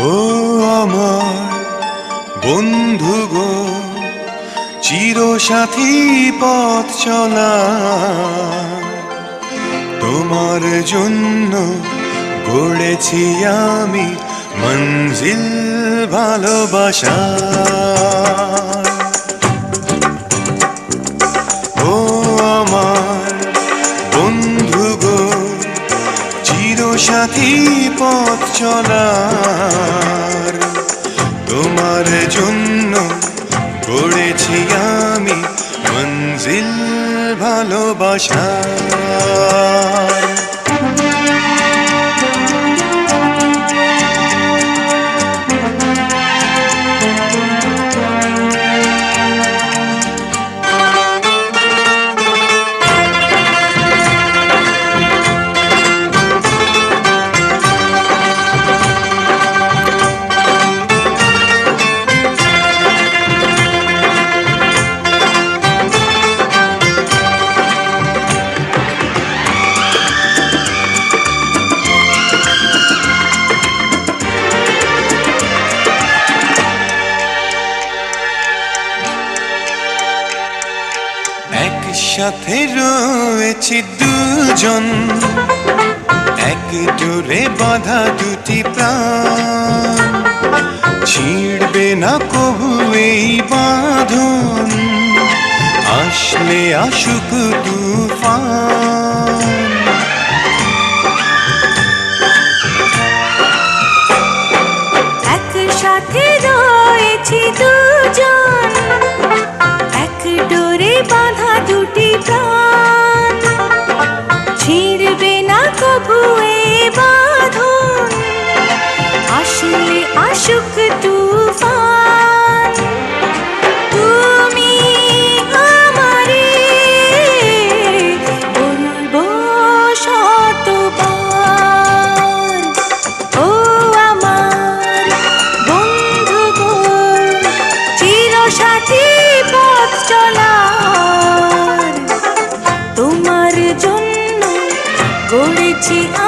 ও আমার বন্ধু গো চিরসাথী পথ চলা। তোমার জন্য গড়েছি আমি মঞ্জিল ভালোবাসা। চিরসাথী পথ চলার। তোমার জন্য গড়েছি আমি মঞ্জিল ভালোবাসা একসাথে রয়েছি দুজন। এক জোরে বাঁধা দুটি প্রাণ। ছিঁড়বে না কবু এই বাঁধন। আসলে আসুক তুফান এ বাঁধন, আসলে আসুক তুফান। তুমি আমারে বলব শতবার ও আমার বন্ধু গো চিরসাথী পথ চলার তোমার